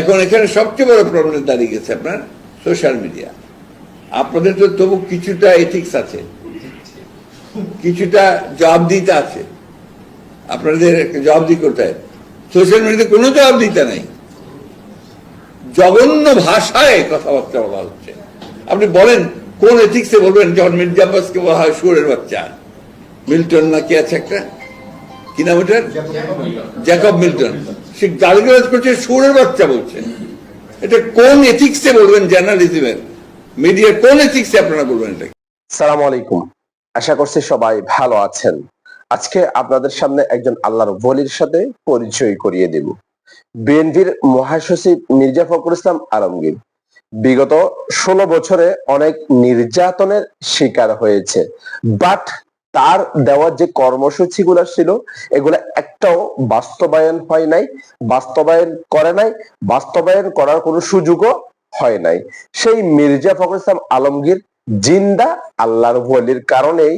এখন এখানে সবচেয়ে বড় প্রবলেম দাঁড়িয়ে গেছে আপনার সোশ্যাল মিডিয়া আপনাদের তো তবু কিছুটা এথিক্স আছে, কিছুটা জবাবদিহিতা আছে। আপনাদের জবাবদি করতে হয় সোশ্যাল মিডিয়াতে কোনো জবাবদিহিতা নেই। জঘন্য ভাষায় কথাবার্তা বলা হচ্ছে। আপনি বলেন, কোন এথিক্সে বলবেন, যখন মির্জা আব্বাসকে বলা হয় সুরের বাচ্চা। মিল্টন নাকি আছে একটা? কি নাম ওটার? জ্যাকব মিল্টন সে গালিগালাজ করছে, সুরের বাচ্চা বলছে। এটা কোন এথিক্সে বলবেন জার্নালিজমের? মিডিয়ার কোন এথিক্সে আপনারা বলবেন এটা? সালাম আলাইকুম। আশা করছি সবাই ভালো আছেন। আজকে আপনাদের সামনে একজন আল্লাহর বলির সাথে পরিচয় করিয়ে দেব। বিএনপির মহাসচিব মির্জা ফখরুল ইসলাম আলমগীর। বিগত ষোলো বছরে অনেক নির্যাতনের শিকার হয়েছে। বাট তার দেওয়ার যে কর্মসূচি গুলা ছিল, এগুলা একটাও বাস্তবায়ন হয় নাই, বাস্তবায়ন করে নাই, বাস্তবায়ন করার কোনো সুযোগও হয় নাই। সেই মির্জা ফখরুল ইসলাম আলমগীর জিন্দা আল্লাহর বলির কারণেই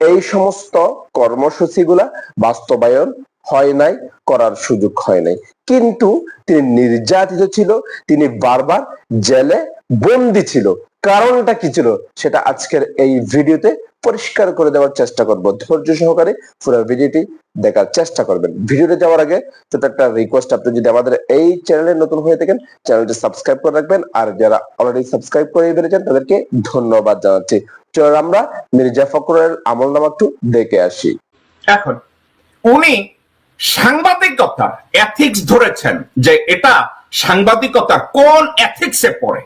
এই সমস্ত কর্মসূচিগুলা বাস্তবায়ন হয় নাই, করার সুযোগ হয় নাই। কিন্তু তিনি নির্যাতিত ছিল, তিনি বারবার জেলে বন্দি ছিল। কারণটা কি ছিল সেটা আজকের এই ভিডিওতে পরিষ্কার করে দেওয়ার চেষ্টা করব। ধৈর্য সহকারে পুরো ভিডিওটি দেখার চেষ্টা করবেন। ভিডিওতে যাওয়ার আগে ছোট একটা রিকোয়েস্ট আপনি যদি আমাদের এই চ্যানেলে নতুন হয়ে থাকেন চ্যানেলটি সাবস্ক্রাইব করে রাখবেন। আর যারা অলরেডি সাবস্ক্রাইব করে ফেলেছেন, তাদেরকে ধন্যবাদ জানাচ্ছি। চলো আমরা মির্জা ফখরুলের আমল নামা একটু দেখে আসি। এখন, উনি সাংবাদিকতার এথিক্স ধরেছেন যে এটা সাংবাদিকতার কোন এথিক্সে পড়ে?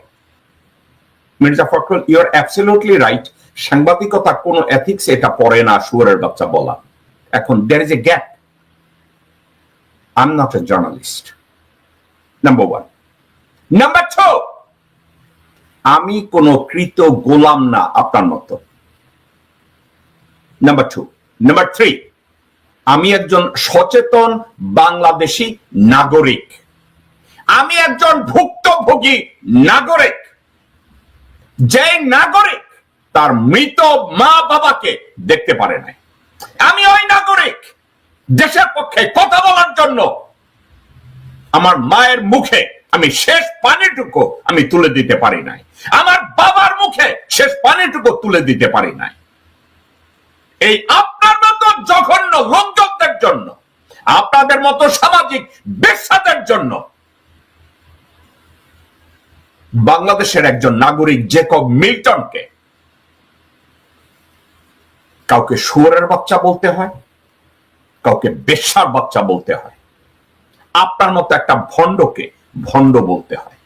Mirza Fakhrul you are absolutely right সাংবাদিকতার কোন এথিক্স এটা পড়ে না বাচ্চা বলা। এখন there is a gap I not a journalist number one number two আমি কোন কৃত গোলাম না, আপনার মতো। নাম্বার টু নাম্বার থ্রি আমি একজন সচেতন বাংলাদেশি নাগরিক। আমি একজন ভুক্তভোগী নাগরিক। যে নাগরিক তার মৃত মা বাবাকে দেখতে পারে নাই। আমি ওই নাগরিক দেশের পক্ষে কথা বলার জন্য আমার মায়ের মুখে আমি শেষ পানিটুকু আমি তুলে দিতে পারি নাই। আমার বাবার মুখে শেষ পানিটুকু তুলে দিতে পারি নাই। এই আপনার মতো জঘন্য লোকজনদের জন্য, আপনাদের মতো সামাজিক বেশ্যাদের জন্য বাংলাদেশের একজন নাগরিক জেকব মিল্টনকে কাউকে শুয়োরের বাচ্চা বলতে হয়, কাউকে বেশ্যার বাচ্চা বলতে হয়। আপনার মতো একটা ভণ্ডকে ভণ্ড বলতে হয়।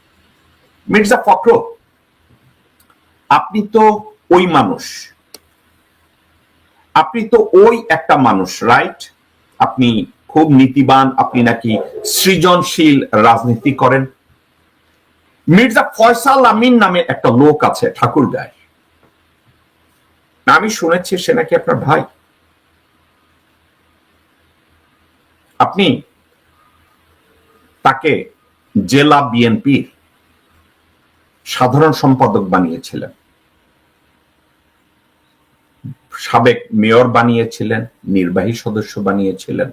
মির্জা ফখরুল, আপনি তো ওই মানুষ। আপনি তো ওই একটা মানুষ রাইট আপনি খুব নীতিবান, আপনি নাকি সৃজনশীল রাজনীতি করেন। মির্জা ফয়সাল আমিন নামে একটা লোক আছে, ঠাকুর গায়ে। আমি শুনেছি সে নাকি আপনার ভাই। আপনি তাকে জেলা বিএনপির সাধারণ সম্পাদক বানিয়েছিলেন। সাবেক মেয়র বানিয়েছিলেন, নির্বাহী সদস্য বানিয়েছিলেন।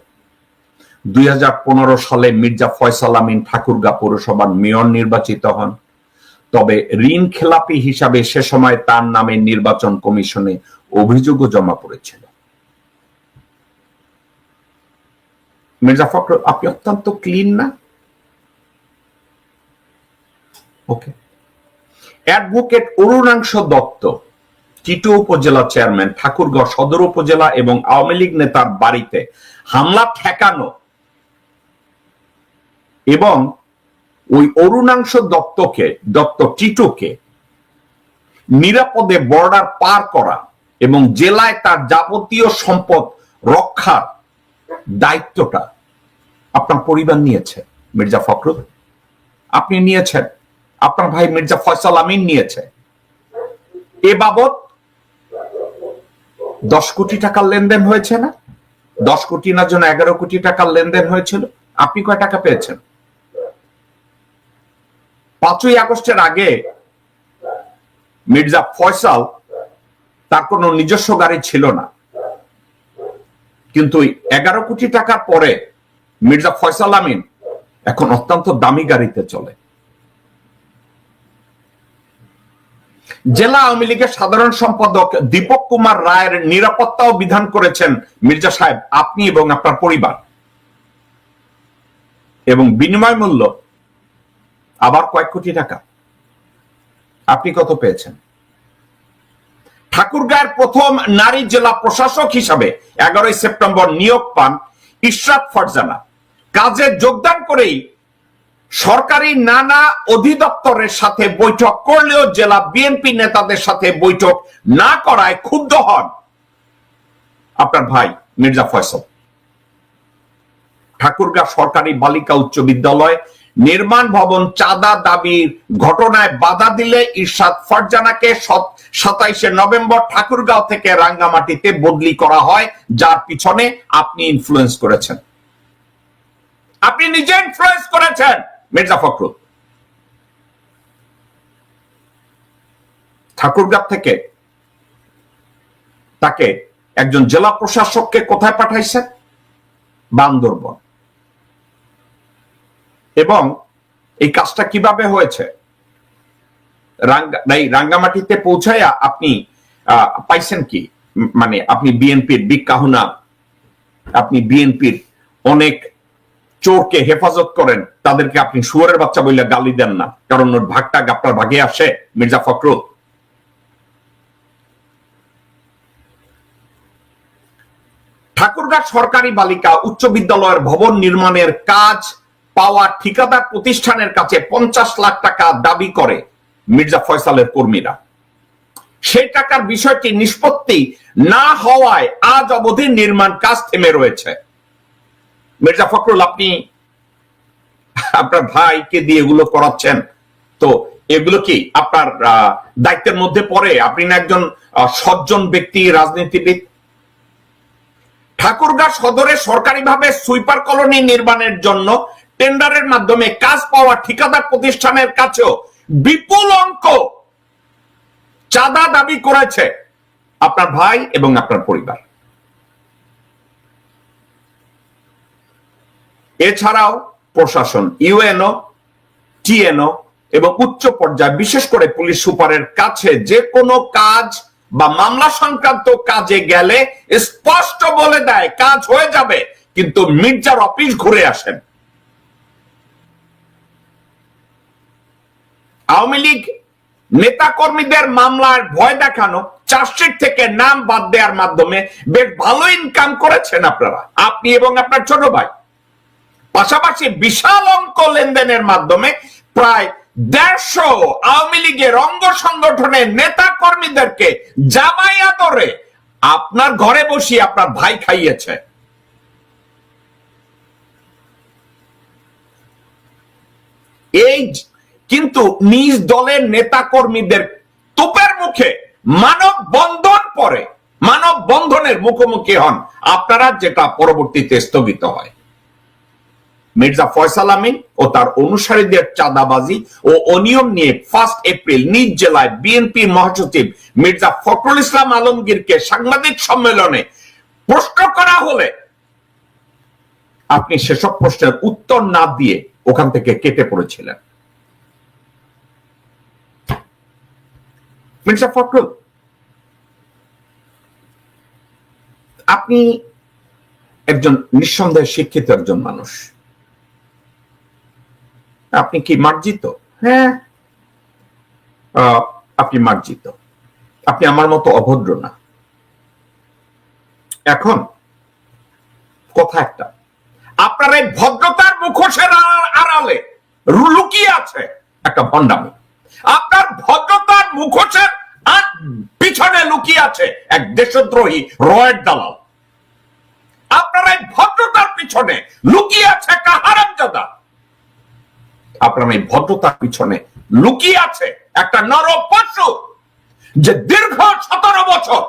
দুই হাজার পনেরো সালে মির্জা ফয়সাল আমিন ঠাকুরগা পৌরসভার মেয়র নির্বাচিত হন। তবে ঋণ খেলাপি হিসাবে সে সময় তার নামে নির্বাচন কমিশনে অভিযোগও জমা পড়েছিল। মির্জা ফখর আপনি অত্যন্ত ক্লিন না? ওকে। অ্যাডভোকেট অরুণাংশ দত্ত, টিটু উপজেলা চেয়ারম্যান, ঠাকুরগাঁও সদর উপজেলা এবং আওয়ামী লীগ নেতার বাড়িতে হামলা ঠেকানো এবং ওই অরুণাংশ দত্তকে, দত্ত টিটুকে নিরাপদে বর্ডার পার করা এবং জেলায় তার যাবতীয় সম্পদ রক্ষার দায়িত্বটা আপনার পরিবার নিয়েছে, মির্জা ফখরুল। আপনি নিয়েছেন, আপনার ভাই মির্জা ফয়সাল আমিন নিয়েছে। এ বাবদ দশ কোটি টাকার লেনদেন হয়েছে না? দশ কোটি না জন্য এগারো কোটি টাকার লেনদেন হয়েছিল। আপনি কয় টাকা পেয়েছেন? পাঁচই আগস্টের আগে মির্জা ফয়সাল তার কোনো নিজস্ব গাড়ি ছিল না। কিন্তু এগারো কোটি টাকার পরে মির্জা ফয়সাল আমিন এখন অত্যন্ত দামি গাড়িতে চলে। জেলা আওয়ামী লীগের সাধারণ সম্পাদক দীপক কুমার রায়ের নিরাপত্তাও বিধান করেছেন মির্জা সাহেব, আপনি এবং আপনার পরিবার। এবং বিনিময় মূল্য আবার কয়েক কোটি টাকা। আপনি কত পেয়েছেন? ঠাকুরগাঁয়ের প্রথম নারী জেলা প্রশাসক হিসাবে এগারোই সেপ্টেম্বর নিয়োগ পান ইশরাত ফরজানা। কাজে যোগদান করেই সরকারি নানা অধিদপ্তরের সাথে বৈঠক করলেও জেলা বিএনপি নেতাদের সাথে বৈঠক না করায় ক্ষুব্ধ হন আপনার ভাই মির্জা ফয়সল। ঠাকুরগাঁ সরকারি বালিকা উচ্চ বিদ্যালয় নির্মাণ ভবন চাঁদা দাবির ঘটনায় বাধা দিলে ইরশাদ ফরজানাকে সাতাইশে নভেম্বর ঠাকুরগাঁও থেকে রাঙ্গামাটিতে বদলি করা হয়, যার পিছনে আপনি ইনফ্লুয়েন্স করেছেন। আপনি নিজে ইনফ্লুয়েন্স করেছেন, মির্জা ফখরুল। ঠাকুরগাঁ থেকে তাকে একজন জেলা প্রশাসককে কোথায় পাঠাইছেন? বান্দরবন। এবং এই কাজটা কীভাবে হয়েছে? রাঙ্গা- রাঙ্গামাটিতে পৌঁছায়া আপনি পাইছেন কি? মানে আপনি বিএনপির বিগ কাহুনা, আপনি বিএনপির অনেক চোরকে হেফাজত করেন, তাদেরকে আপনি শুয়ারের বাচ্চা বললে গালি দেন না, কারণ ওর ভাগটা আপনার ভাগে আসে, মির্জা ফখরুল। ঠাকুরগাঁ সরকারি বালিকা উচ্চ বিদ্যালয়ের ভবন নির্মাণের কাজ পাওয়া ঠিকাদার প্রতিষ্ঠানের কাছে পঞ্চাশ লাখ টাকা দাবি করে মির্জা ফয়সালের কর্মীরা। সেই টাকার বিষয়টি নিষ্পত্তি না হওয়ায় আজ অবধি নির্মাণ কাজ থেমে রয়েছে। মির্জা ফখরুল, আপনি আপনার ভাইকে দিয়ে এগুলো করাচ্ছেন, তো এগুলো কি আপনার দায়িত্বের মধ্যে পড়ে? আপনি না একজন সজ্জন ব্যক্তি, রাজনীতিবিদ? ঠাকুরগাঁ সদরে সরকারিভাবে সুইপার কলোনি নির্মাণের জন্য টেন্ডারের মাধ্যমে কাজ পাওয়া ঠিকাদার প্রতিষ্ঠানের কাছেও বিপুল অঙ্ক চাঁদা দাবি করেছে আপনার ভাই এবং আপনার পরিবার। এছাড়াও প্রশাসন, ইউএনও, টিএনও এবং উচ্চ পর্যায়ে বিশেষ করে পুলিশ সুপারের কাছে যে কোনো কাজ বা মামলা সংক্রান্ত কাজে গেলে স্পষ্ট বলে দেয়, কাজ হয়ে যাবে, কিন্তু মির্জার অফিস ঘুরে আসেন। আওয়ামী লীগ নেতা কর্মীদের মামলার ভয় দেখানো, চার্জশিট থেকে নাম বাদ দেওয়ার মাধ্যমে বেশ ভালো ইনকাম করেছেন আপনারা। আপনি এবং আপনার ছোট ভাই। পাশাপাশি বিশাল অঙ্ক লেনদেনের মাধ্যমে প্রায় দেড়শো আওয়ামী লীগের অঙ্গ সংগঠনের নেতা কর্মীদেরকে জামাই আদরে আপনার ঘরে বসিয়ে আপনার ভাই খাইয়েছে। এই কিন্তু নিজ দলের নেতা কর্মীদের তোপের মুখে মানব বন্ধন পরে মানব বন্ধনের মুখোমুখি হন আপনারা যেটা পরবর্তীতে স্থগিত হয়। মির্জা ফয়সাল আমিন ও তার অনুসারীদের চাঁদাবাজি ও অনিয়ম নিয়ে ফার্স্ট এপ্রিল নিজ জেলায় বিএনপি মহাসচিব মির্জা ফখরুল ইসলাম আলমগীরকে সাংবাদিক সম্মেলনে প্রশ্ন করা হলে আপনি সেসব প্রশ্নের উত্তর না দিয়ে ওখান থেকে কেটে পড়েছিলেন। মির্জা ফখরুল আপনি একজন নিঃসন্দেহে শিক্ষিত একজন মানুষ। আপনি কি মার্জিত? হ্যাঁ। আপনি মার্জিত। আপনি আমার মতো অভদ্র না। এখন কথা একটা। আপনার এই ভদ্রতার মুখোশের আড়া- আড়ালে লুকিয়ে আছে একটা ভণ্ডামি। আপনার ভদ্রতার মুখোশের পিছনে লুকিয়ে আছে এক দেশদ্রোহী রয়ের দালাল। আপনার এই ভদ্রতার পিছনে লুকিয়ে আছে একটা হারামজাদা। আপনার এই ভদ্রতার পিছনে লুকিয়ে আছে একটা নর পশু যে দীর্ঘ সতেরো বছর,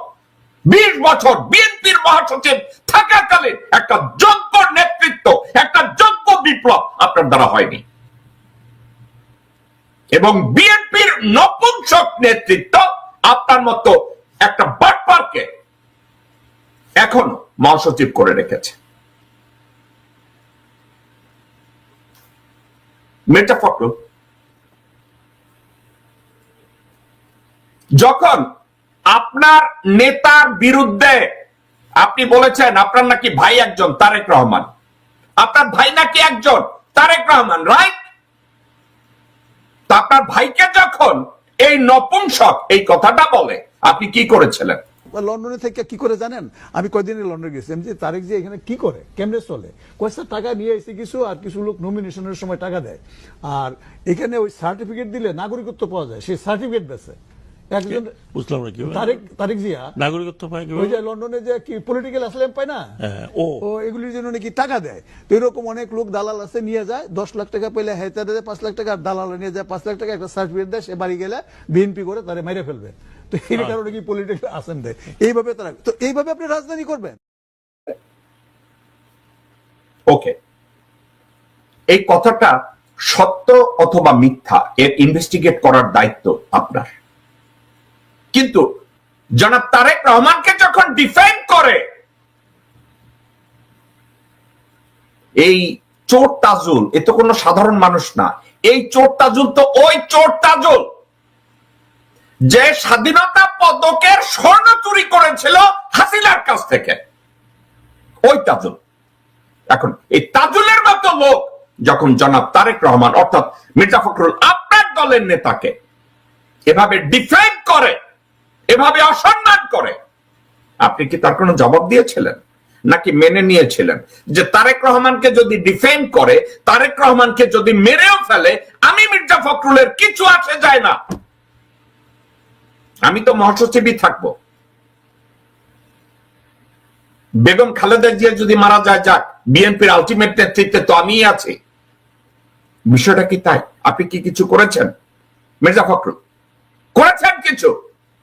বিশ বছর বিএনপির মহাসচিব থাকাকালীন একটা যোগ্য নেতৃত্ব, একটা যোগ্য বিপ্লব আপনার দ্বারা হয়নি। এবং বিএনপির নপুংসক নেতৃত্ব আপনার মতো একটা বাটপারকে এখনও মহাসচিব করে রেখেছে। যখন আপনার নেতার বিরুদ্ধে আপনি বলেছেন আপনার নাকি ভাই একজন, তারেক রহমান। আপনার ভাই নাকি একজন, তারেক রহমান রাইট আপনার ভাইকে যখন এই নপুংসক এই কথাটা বলে, আপনি কি করেছিলেন? লন্ডনে থেকে কি করে জানেন? আমি কয়দিন লন্ডনে গেছিলাম যে তারেক যে এখানে কি করে, কেমনে চলে? কয়েকটা টাকা নিয়ে এসে কিছু, আর কিছু লোক নমিনেশনের সময় টাকা দেয়। আর এখানে ওই সার্টিফিকেট দিলে নাগরিকত্ব পাওয়া যায়, সেই সার্টিফিকেট বেছে একজন বুঝলাম না কি তারেক তারেক জিয়া? নাগরিকত্ব পায় ওই যে লন্ডনে যে কি পলিটিক্যাল অ্যাসলাম পায় না? হ্যাঁ, ও। ও এগুলির জন্য নাকি টাকা দেয়। তো এরকম অনেক লোক দালাল আছে নিয়ে যায় দশ লাখ টাকা পেলে হেতারে দেয় পাঁচ লাখ টাকা দালাল নিয়ে যায় পাঁচ লাখ টাকা একটা সার্টিফিকেট দেয় সে বাড়ি গেলে বিএনপি করে তারে মেরে ফেলবে। তো এই কারণে কি পলিটিক্যাল আসেন দেয়। এইভাবে তারা তো এইভাবে আপনি রাজধানী করবেন? ওকে। এই কথাটা সত্য অথবা মিথ্যা এর ইনভেস্টিগেট করার দায়িত্ব আপনার। কিন্তু জনাব তারেক রহমানকে যখন ডিফেন্ড করে, এই চোর তাজুল, এ তো কোনো সাধারণ মানুষ না, এই চোর তাজুল তো ওই চোর তাজুল যে স্বাধীনতা পদকের স্বর্ণ চুরি করেছিল হাসিনার কাছ থেকে। ওই তাজুল। এখন এই তাজুলের মতো লোক যখন জনাব তারেক রহমান, অর্থাৎ মির্জা ফখরুল আপনার দলের নেতাকে এভাবে ডিফেন্ড করে এভাবে অসম্মান করে। আপনি কি তার কোনো জবাব দিয়েছিলেন? নাকি মেনে নিয়েছিলেন? যে তারেক রহমানকে যদি ডিফেন্ড করে, তারেক রহমানকে যদি মেরেও ফেলে, আমি মির্জা ফখরুলের কিছু আসে যায় না। আমি তো মহাসচিবই থাকব। বেগম খালেদা জিয়া যদি মারা যায়, যাক, বিএনপির আলটিমেট নেতৃত্বে তো আমিই আছি। বিষয়টা কি তাই? আপনি কি কিছু করেছেন? মির্জা ফখরুল, করেছেন কিছু?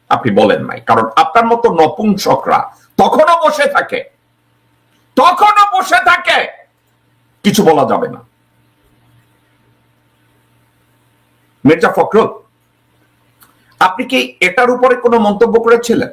আপনি বলেন নাই। কারণ আপনার মতো নপুংসকরা তখনও বসে থাকে। তখনও বসে থাকে। কিছু বলা যাবে না। মির্জা ফখরুল, আপনি কি এটার উপরে কোনো মন্তব্য করেছিলেন?